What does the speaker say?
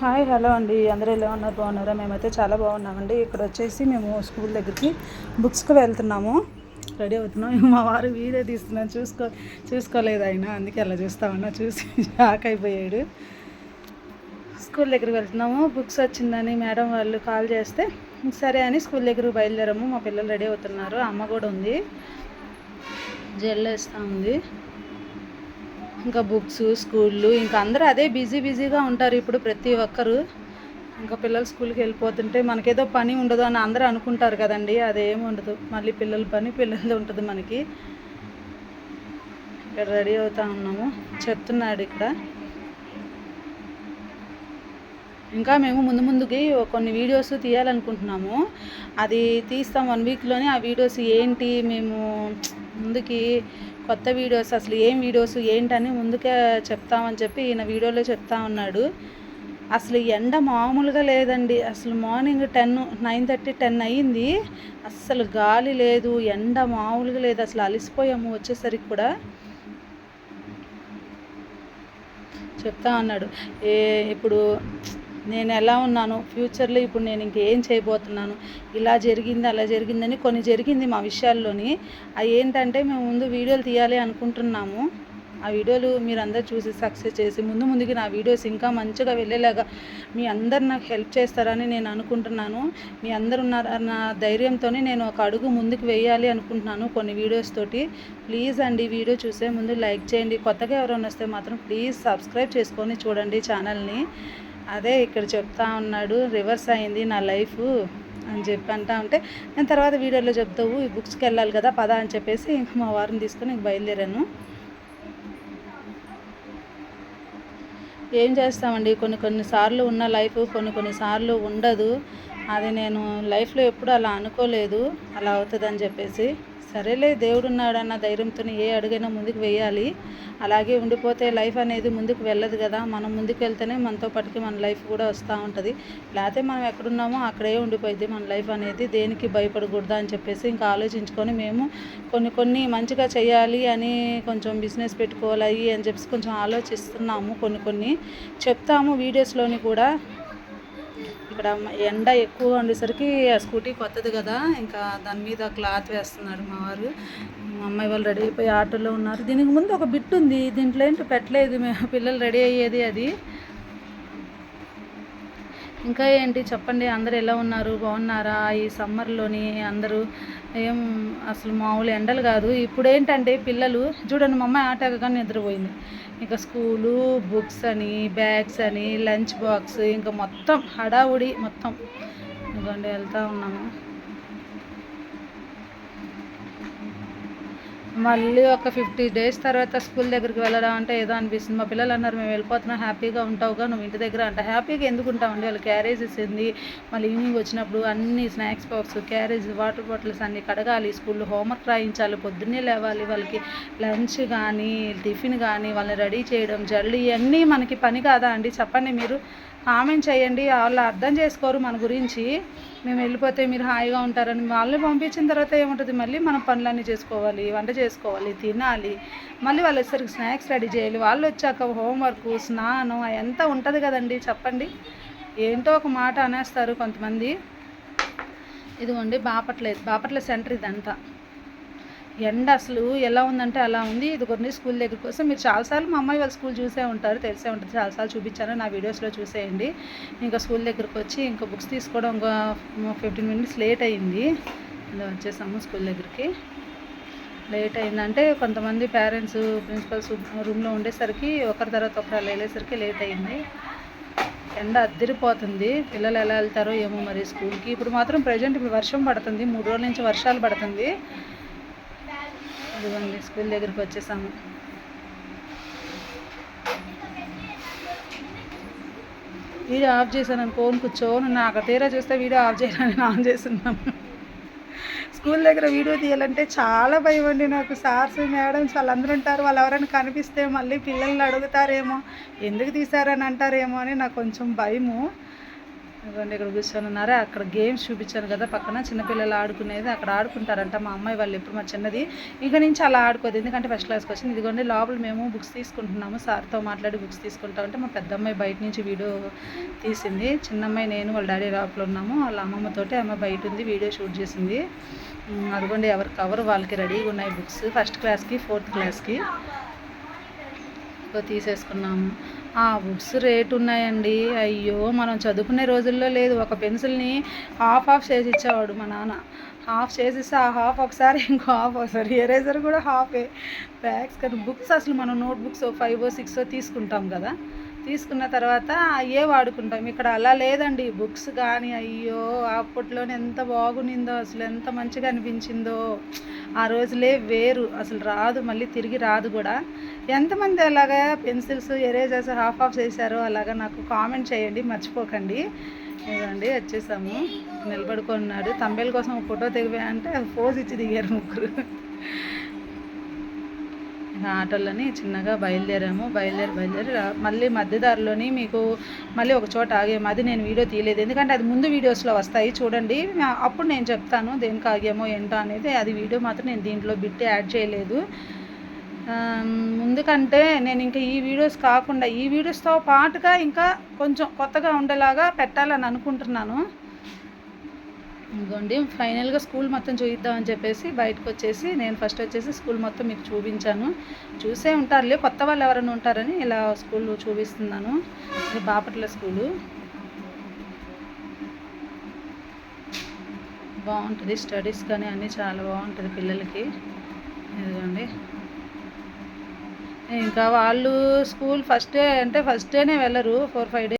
Hi hello అండి. అందరూ ఎలా ఉన్నారు? బాగున్నారా? మేమైతే చాలా బాగున్నామండి. ఇక్కడ వచ్చేసి మేము స్కూల్ దగ్గరికి బుక్స్కి వెళ్తున్నాము. రెడీ అవుతున్నాం. మా వారు వీడియో తీస్తున్నాను చూసుకో చూసుకోలేదు ఆయన. అందుకే అలా చూస్తామన్నా చూసి షాక్ అయిపోయాడు. స్కూల్ దగ్గరికి వెళ్తున్నాము. బుక్స్ వచ్చిందని మేడం వాళ్ళు కాల్ చేస్తే సరే అని స్కూల్ దగ్గరకు బయలుదేరాము. మా పిల్లలు రెడీ అవుతున్నారు. అమ్మ కూడా ఉంది. జెల్ వేస్తూ ఉంది. ఇంకా బుక్స్ స్కూళ్ళు ఇంకా అందరూ అదే బిజీ బిజీగా ఉంటారు ఇప్పుడు ప్రతి ఒక్కరు. ఇంకా పిల్లలు స్కూల్కి వెళ్ళిపోతుంటే మనకేదో పని ఉండదు అని అందరూ అనుకుంటారు కదండి అదేం ఉండదు. మళ్ళీ పిల్లల పని పిల్లలది ఉంటుంది మనకి. ఇక్కడ రెడీ అవుతా ఉన్నాము. చెప్తున్నాడు ఇక్కడ. ఇంకా మేము ముందు ముందుకి కొన్ని వీడియోస్ తీయాలనుకుంటున్నాము. అది తీస్తాం వన్ వీక్లోనే. ఆ వీడియోస్ ఏంటి మేము ముందుకి కొత్త వీడియోస్ అసలు ఏం వీడియోస్ ఏంటని ముందుకే చెప్తామని చెప్పి ఈయన వీడియోలో చెప్తా ఉన్నాడు. అసలు ఎండ మామూలుగా లేదండి. అసలు morning ten nine thirty ten అయ్యింది. అస్సలు గాలి లేదు ఎండ మామూలుగా లేదు. అసలు అలసిపోయాము వచ్చేసరికి కూడా. చెప్తా అన్నాడు ఏ ఇప్పుడు నేను ఎలా ఉన్నాను ఫ్యూచర్లో ఇప్పుడు నేను ఇంకేం చేయబోతున్నాను ఇలా జరిగింది అలా జరిగిందని కొన్ని జరిగింది మా విషయాల్లోని. అవి ఏంటంటే మేము ముందు వీడియోలు తీయాలి అనుకుంటున్నాము. ఆ వీడియోలు మీరందరూ చూసి సక్సెస్ చేసి ముందు ముందుకి నా వీడియోస్ ఇంకా మంచిగా వెళ్ళేలాగా మీ అందరు నాకు హెల్ప్ చేస్తారని నేను అనుకుంటున్నాను. మీ అందరు నా ధైర్యంతోనే నేను ఒక అడుగు ముందుకు వేయాలి అనుకుంటున్నాను కొన్ని వీడియోస్ తోటి. ప్లీజ్ అండి వీడియో చూసే ముందు లైక్ చేయండి. కొత్తగా ఎవరైనా వస్తే మాత్రం ప్లీజ్ సబ్స్క్రైబ్ చేసుకొని చూడండి ఛానల్ని. అదే ఇక్కడ చెప్తా ఉన్నాడు రివర్స్ అయింది నా లైఫ్ అని చెప్పి అంటా ఉంటే నేను తర్వాత వీడియోలో చెప్తావు ఈ బుక్స్కి వెళ్ళాలి కదా పద అని చెప్పేసి ఇంక మా వారిని తీసుకొని బయలుదేరాను. ఏం చేస్తామండి? కొన్ని కొన్ని సార్లు ఉన్న లైఫ్ కొన్ని కొన్ని సార్లు ఉండదు. అది నేను లైఫ్లో ఎప్పుడు అలా అనుకోలేదు అలా అవుతుందని చెప్పేసి. సరేలే దేవుడు ఉన్నాడన్న ధైర్యంతో ఏ అడుగైనా ముందుకు వేయాలి. అలాగే ఉండిపోతే లైఫ్ అనేది ముందుకు వెళ్ళదు కదా. మనం ముందుకు వెళ్తేనే మనతో పాటుకి మన లైఫ్ కూడా వస్తూ ఉంటుంది. లేకపోతే మనం ఎక్కడున్నామో అక్కడే ఉండిపోయింది మన లైఫ్ అనేది. దేనికి భయపడకూడదు అని చెప్పేసి ఇంకా ఆలోచించుకొని మేము కొన్ని కొన్ని మంచిగా చేయాలి అని కొంచెం బిజినెస్ పెట్టుకోవాలి అని చెప్పేసి కొంచెం ఆలోచిస్తున్నాము కొన్ని కొన్ని. చెప్తాము వీడియోస్లోని కూడా. ఇక్కడ ఎండ ఎక్కువ ఉండేసరికి ఆ స్కూటీ కొత్తది కదా ఇంకా దాని మీద క్లాత్ వేస్తున్నారు మా వారు. మా అమ్మాయి వాళ్ళు రెడీ అయిపోయి ఆటోలో ఉన్నారు. దీనికి ముందు ఒక బిట్ ఉంది దీంట్లో ఏంటో పెట్టలేదు మేము పిల్లలు రెడీ అయ్యేది అది. ఇంకా ఏంటి చెప్పండి అందరు ఎలా ఉన్నారు? బాగున్నారా? ఈ సమ్మర్లోని అందరూ ఏం అసలు మామూలు ఎండలు కాదు. ఇప్పుడు ఏంటంటే పిల్లలు చూడండి మా అమ్మాయి ఆట నిద్రపోయింది. ఇంకా స్కూలు బుక్స్ అని బ్యాగ్స్ అని లంచ్ బాక్స్ ఇంకా మొత్తం హడావుడి మొత్తం. ఇదిగోండి వెళ్తూ ఉన్నాము. మళ్ళీ ఒక ఫిఫ్టీ డేస్ తర్వాత స్కూల్ దగ్గరికి వెళ్ళడం అంటే ఏదో అనిపిస్తుంది. మా పిల్లలు అన్నారు మేము వెళ్ళిపోతున్నాం హ్యాపీగా ఉంటావుగా నువ్వు ఇంటి దగ్గర అంటే హ్యాపీగా ఎందుకు ఉంటామండి? వాళ్ళు క్యారేజ్ ఇచ్చింది మళ్ళీ ఈవినింగ్ వచ్చినప్పుడు అన్ని snacks box carriage water bottles అన్నీ కడగాలి స్కూల్లో హోంవర్క్ రాయించాలి పొద్దున్నే లేవాలి వాళ్ళకి లంచ్ కానీ టిఫిన్ కానీ వాళ్ళని రెడీ చేయడం జల్లి ఇవన్నీ మనకి పని కాదా అండి? చెప్పండి మీరు. కామెంట్ చేయండి. వాళ్ళు అర్థం చేసుకోరు మన గురించి. మేము వెళ్ళిపోతే మీరు హాయిగా ఉంటారని వాళ్ళని పంపించిన తర్వాత ఏముంటుంది? మళ్ళీ మనం పనులన్నీ చేసుకోవాలి వంట చేసుకోవాలి తినాలి. మళ్ళీ వాళ్ళు వచ్చేసరికి స్నాక్స్ రెడీ చేయాలి. వాళ్ళు వచ్చాక హోంవర్క్ స్నానం ఎంత ఉంటుంది కదండి. చెప్పండి. ఏంటో ఒక మాట అనేస్తారు కొంతమంది. ఇదిగోండి బాపట్ల బాపట్ల సెంటర్ ఇదంతా. ఎండ అసలు ఎలా ఉందంటే అలా ఉంది. ఇది కొన్ని స్కూల్ దగ్గర కోసం మీరు చాలాసార్లు మా అమ్మాయి వాళ్ళ స్కూల్ చూసే ఉంటారు తెలిసే ఉంటుంది. చాలాసార్లు చూపించాను నా వీడియోస్లో చూసేయండి. ఇంకా స్కూల్ దగ్గరకు వచ్చి ఇంకా బుక్స్ తీసుకోవడం ఒక ఫిఫ్టీన్ మినిట్స్ లేట్ అయింది. ఇలా వచ్చేసాము స్కూల్ దగ్గరికి. లేట్ అయిందంటే కొంతమంది పేరెంట్స్ ప్రిన్సిపల్స్ రూమ్లో ఉండేసరికి ఒకరి తర్వాత ఒకరు అలా వెళ్ళేసరికి లేట్ అయింది. ఎండ అద్దరిపోతుంది. పిల్లలు ఎలా వెళ్తారో ఏమో మరి స్కూల్కి. ఇప్పుడు మాత్రం ప్రజెంట్ ఇప్పుడు వర్షం పడుతుంది. మూడు రోజుల నుంచి వర్షాలు పడుతుంది. ఇదిగోండి స్కూల్ దగ్గరికి వచ్చేసాము. వీడియో ఆఫ్ చేశాను అనుకోని కూర్చోను నాకు తీరా చూస్తే వీడియో ఆఫ్ చేయాలని ఆన్ చేస్తున్నాను. స్కూల్ దగ్గర వీడియో తీయాలంటే చాలా భయం అండి నాకు. సార్స్ మేడమ్స్ వాళ్ళందరూ ఉంటారు వాళ్ళు ఎవరైనా కనిపిస్తే మళ్ళీ పిల్లల్ని అడుగుతారేమో ఎందుకు తీశారని అంటారేమో అని నాకు కొంచెం భయము. ఇదిగోండి ఇక్కడ కూర్చొని ఉన్నారు. అక్కడ గేమ్స్ చూపించాను కదా పక్కన. చిన్నపిల్లలు ఆడుకునేది అక్కడ ఆడుకుంటారంట మా అమ్మాయి వాళ్ళు ఎప్పుడు మా చిన్నది. ఇక నుంచి అలా ఆడుకోదు. ఎందుకంటే ఫస్ట్ క్లాస్కి వచ్చింది. ఇదిగోండి లోపల మేము బుక్స్ తీసుకుంటున్నాము. సార్తో మాట్లాడి బుక్స్ తీసుకుంటా ఉంటే మా పెద్ద అమ్మాయి బయట నుంచి వీడియో తీసింది. చిన్న అమ్మాయి నేను వాళ్ళ డాడీ లోపల ఉన్నాము. వాళ్ళ అమ్మమ్మతోటి అమ్మాయి బయట ఉంది వీడియో షూట్ చేసింది. అదిగోండి ఎవరి కవర్ వాళ్ళకి రెడీగా ఉన్నాయి బుక్స్ ఫస్ట్ క్లాస్కి ఫోర్త్ క్లాస్కి తీసేసుకున్నాము. ఆ బుక్స్ రేట్ ఉన్నాయండి. అయ్యో మనం చదువుకునే రోజుల్లో లేదు. ఒక పెన్సిల్ని హాఫ్ ఆఫ్ చేసి ఇచ్చేవాడు మా నాన్న. హాఫ్ చేసేస్తే ఆ హాఫ్ ఒకసారి ఇంకో హాఫ్ ఒకసారి. ఎరేజర్ కూడా హాఫే. బ్యాగ్స్ కానీ బుక్స్ అసలు మనం నోట్బుక్స్ ఫైవ్ సిక్స్ తీసుకుంటాం కదా. తీసుకున్న తర్వాత అయ్యే వాడుకుంటాం. ఇక్కడ అలా లేదండి. బుక్స్ కానీ అయ్యో అప్పట్లోనే ఎంత బాగునిందో అసలు ఎంత మంచిగా అనిపించిందో. ఆ రోజులే వేరు. అసలు రాదు మళ్ళీ తిరిగి రాదు కూడా. ఎంతమంది అలాగా పెన్సిల్స్ ఎరేజర్స్ హాఫ్ ఆఫ్ చేశారో అలాగా నాకు కామెంట్ చేయండి. మర్చిపోకండి. ఇదండి వచ్చేసాము. నిలబడుకున్నాడు. తంబేల కోసం ఫోటో దిగివే అంటే ఫోజ్ ఇచ్చి దిగారు ముగ్గురు. ఆటోలని చిన్నగా బయలుదేరాము. బయలుదేరి బయలుదేరి మళ్ళీ మధ్యదారిలోని మీకు మళ్ళీ ఒక చోట ఆగాము. అది నేను వీడియో తీయలేదు. ఎందుకంటే అది ముందు వీడియోస్లో వస్తాయి. చూడండి అప్పుడు నేను చెప్తాను దేనికి ఆగామో ఏంటో అనేది. అది వీడియో మాత్రం నేను దీంట్లో బిట్టి యాడ్ చేయలేదు. ముందుకంటే నేను ఇంకా ఈ వీడియోస్ కాకుండా ఈ వీడియోస్తో పాటుగా ఇంకా కొంచెం కొత్తగా ఉండేలాగా పెట్టాలని అనుకుంటున్నాను. ఇదిగోండి ఫైనల్గా స్కూల్ మొత్తం చూపిద్దామని చెప్పేసి బయటకు వచ్చేసి నేను ఫస్ట్ వచ్చేసి స్కూల్ మొత్తం మీకు చూపించాను. చూసే ఉంటారులే కొత్త వాళ్ళు ఎవరైనా ఉంటారని ఇలా స్కూల్ చూపిస్తున్నాను. ఇది బాపట్ల స్కూలు. బాగుంటుంది స్టడీస్ కానీ అన్నీ చాలా బాగుంటుంది పిల్లలకి. ఇదిగోండి. ఇంకా వాళ్ళు స్కూల్ ఫస్ట్ డే అంటే ఫస్ట్ డేనే వెళ్ళరు ఫోర్ ఫైవ్ డేస్.